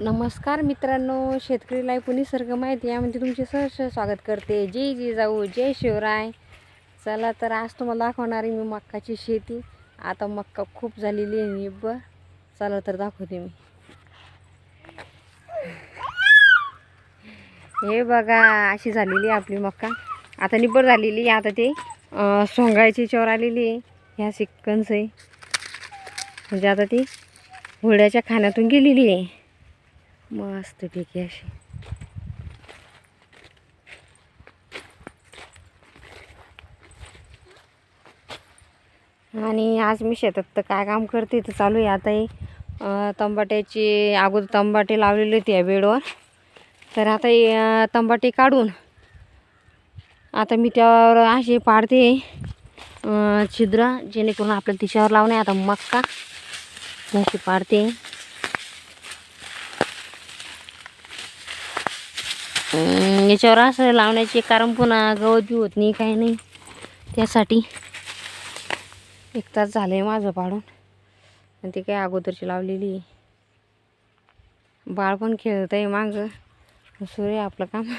नमस्कार मित्रांनो शेतकरी लाईफ निसर्ग माहिती यामध्ये तुमचे सहर्ष स्वागत करते. जय जी जाऊ जय शिवराय. चला तर आज तुम्हाला दाखवणार आहे मी मक्काची शेती. आता मक्का खूप झालेली आहे निब्ब चला तर दाखवते मी. हे बघा अशी झालेली आहे आपली मक्का. आता निब्बर झालेली आहे आता ते सोंगायची चोर आलेली आहे. ह्या सिक्कन्स आहे. म्हणजे आता ती हुरड्याच्या खाण्यातून गेलेली आहे. मस्तपैकी अशी. आणि आज मी शेतात तर काय काम करते तर चालू आहे आता हे तंबाट्याची अगोदर तंबाटे लावलेले होते या बेडवर. तर आता हे तंबाटे काढून आता मी त्यावर असे पाडते. छिद्र जेणेकरून आपल्याला तिच्यावर लावणे आता मक्का अशी पाडते. याच्यावर असं लावण्याचे कारण पुन्हा गवत बी होत नाही काही नाही. त्यासाठी एक तास झालं आहे माझं पाडून. आणि ते काय अगोदरची लावलेली आहे. बाळ पण खेळत आहे मागं सूर्य आपलं काम.